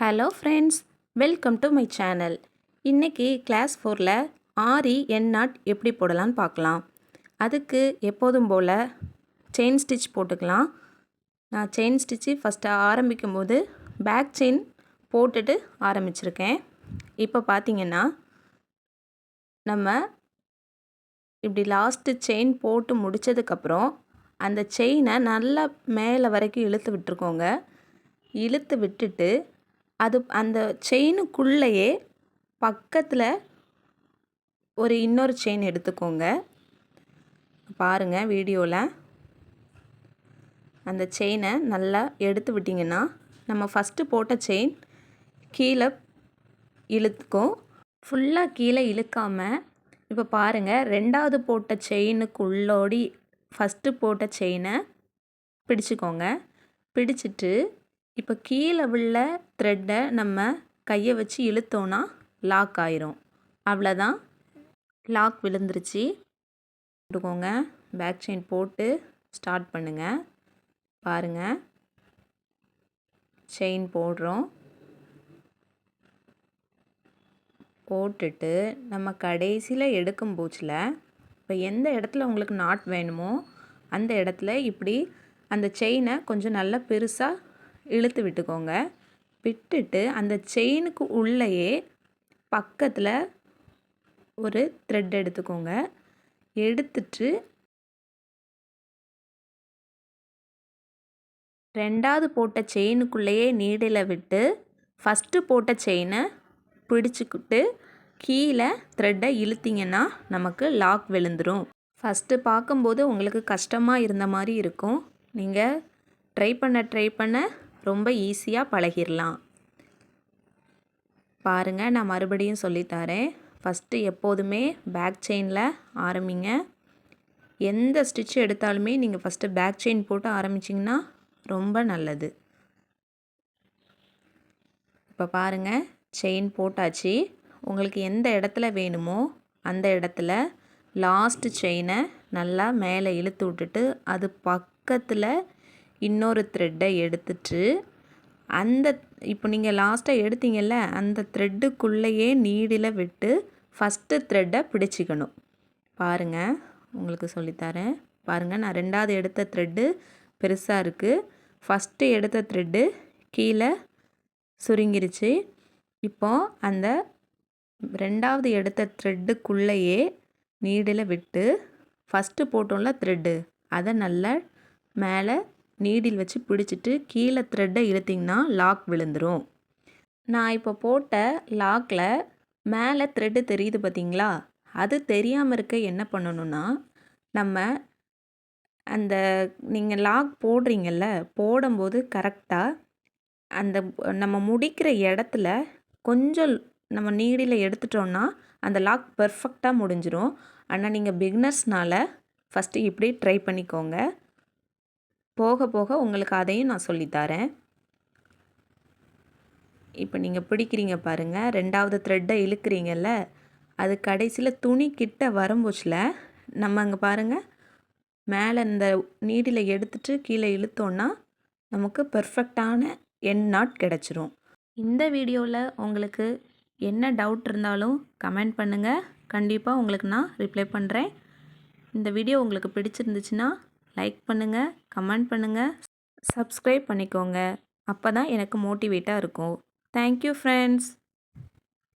Hello friends welcome to my channel இன்றைக்கி class ஃபோரில் ஆரி என் நாட் எப்படி போடலான்னு பார்க்கலாம். அதுக்கு எப்போதும் போல் செயின் ஸ்டிச் போட்டுக்கலாம். நான் செயின் ஸ்டிச்சு ஃபஸ்ட்டு ஆரம்பிக்கும் போது பேக் செயின் போட்டுட்டு ஆரம்பிச்சிருக்கேன். இப்போ பார்த்தீங்கன்னா நம்ம இப்படி லாஸ்ட்டு செயின் போட்டு முடித்ததுக்கப்புறம் அந்த செயினை நல்லா மேலே வரைக்கும் இழுத்து விட்டுருக்கோங்க. இழுத்து விட்டுட்டு அது அந்த செயினுக்குள்ளேயே பக்கத்தில் ஒரு இன்னொரு செயின் எடுத்துக்கோங்க. பாருங்கள் வீடியோவில் அந்த செயினை நல்லா எடுத்து விட்டிங்கன்னா நம்ம ஃபஸ்ட்டு போட்ட செயின் கீழே இழுத்துக்கும். ஃபுல்லாக கீழே இழுக்காமல் இப்போ பாருங்கள் ரெண்டாவது போட்ட செயினுக்குள்ளோடி ஃபஸ்ட்டு போட்ட செயினை பிடிச்சிக்கோங்க. பிடிச்சிட்டு இப்போ கீழே உள்ள த்ரெட்டை நம்ம கையை வச்சு இழுத்தோன்னா லாக் ஆயிரும். அவ்வளோதான் லாக் விழுந்துருச்சு. போட்டுக்கோங்க. பேக் செயின் போட்டு ஸ்டார்ட் பண்ணுங்கள் பாருங்கள் செயின் போடுறோம். போட்டுட்டு நம்ம கடைசியில் எடுக்கும் பூச்சில் இப்போ எந்த இடத்துல உங்களுக்கு நாட் வேணுமோ அந்த இடத்துல இப்படி அந்த செயினை கொஞ்சம் நல்லா பெருசாக இழுத்து விட்டுக்கோங்க. விட்டுட்டு அந்த செயினுக்கு உள்ளேயே பக்கத்தில் ஒரு த்ரெட் எடுத்துக்கோங்க. எடுத்துட்டு ரெண்டாவது போட்ட செயினுக்குள்ளேயே நீடில் விட்டு ஃபஸ்ட்டு போட்ட செயினை பிடிச்சிக்கிட்டு கீழே த்ரெட்டை இழுத்திங்கன்னா நமக்கு லாக் விழுந்துடும் ஃபஸ்ட்டு பார்க்கும்போது உங்களுக்கு கஷ்டமாக இருந்த மாதிரி இருக்கும். நீங்கள் ட்ரை பண்ண ட்ரை பண்ண ரொம்ப ஈஸியாக பழகிடலாம் பாருங்கள் நான் மறுபடியும் சொல்லித்தரேன். ஃபஸ்ட்டு எப்போதுமே பேக் செயினில் ஆரம்பிங்க. எந்த ஸ்டிச் எடுத்தாலுமே நீங்கள் ஃபஸ்ட்டு பேக் செயின் போட்டு ஆரம்பிச்சிங்கன்னா ரொம்ப நல்லது. இப்போ பாருங்கள் செயின் போட்டாச்சு. உங்களுக்கு எந்த இடத்துல வேணுமோ அந்த இடத்துல லாஸ்ட்டு செயினை நல்லா மேலே இழுத்து விட்டுட்டு அது பக்கத்தில் இன்னொரு த்ரெட்டை எடுத்துட்டு அந்த இப்போ நீங்கள் லாஸ்ட்டாக எடுத்தீங்கல்ல அந்த த்ரெட்டுக்குள்ளேயே நீடில் விட்டு ஃபஸ்ட்டு த்ரெட்டை பிடிச்சிக்கணும். பாருங்கள் உங்களுக்கு சொல்லித்தரேன். பாருங்கள் நான் ரெண்டாவது எடுத்த த்ரெட்டு பெருசாக இருக்குது ஃபஸ்ட்டு எடுத்த த்ரெட்டு கீழே சுருங்கிருச்சு. இப்போ அந்த ரெண்டாவது எடுத்த த்ரெட்டுக்குள்ளேயே நீடில் விட்டு ஃபஸ்ட்டு போட்டோம்ல த்ரெட்டு அதை நல்லா மேலே நீடில் வச்சு பிடிச்சிட்டு கீழே த்ரெட்டை இழுத்திங்கன்னா லாக் விழுந்துடும் நான் இப்போ போட்ட லாக்கில் மேலே த்ரெட்டு தெரியுது பார்த்தீங்களா? அது தெரியாமல் இருக்க என்ன பண்ணணும்னா நம்ம அந்த நீங்கள் லாக் போடுறீங்கல்ல போடும்போது கரெக்டாக அந்த நம்ம முடிக்கிற இடத்துல கொஞ்சம் நம்ம நீடில எடுத்துட்டோன்னா அந்த லாக் பெர்ஃபெக்டாக முடிஞ்சிடும் ஆனால் நீங்கள் பிக்னர்ஸ்னால் ஃபஸ்ட்டு இப்படி ட்ரை பண்ணிக்கோங்க. போக போக உங்களுக்கு அதையும் நான் சொல்லித்தரேன் இப்போ நீங்கள் பிடிக்கிறீங்க பாருங்கள் ரெண்டாவது த்ரெட்டை இழுக்கிறீங்கல்ல அது கடைசியில் துணி கிட்ட வரும்போச்சில் நம்ம அங்கே பாருங்கள் மேலே இந்த நீடில் எடுத்துட்டு கீழே இழுத்தோன்னா நமக்கு பர்ஃபெக்டான என் நாட் கிடச்சிரும். இந்த வீடியோவில் உங்களுக்கு என்ன டவுட் இருந்தாலும் கமெண்ட் பண்ணுங்கள் கண்டிப்பாக உங்களுக்கு நான் ரிப்ளை பண்ணுறேன் இந்த வீடியோ உங்களுக்கு பிடிச்சிருந்துச்சுன்னா லைக் பண்ணுங்கள் கமெண்ட் பண்ணுங்கள் சப்ஸ்கிரைப் பண்ணிக்கோங்க. அப்போ தான் எனக்கு மோட்டிவேட்டாக இருக்கும். Thank you friends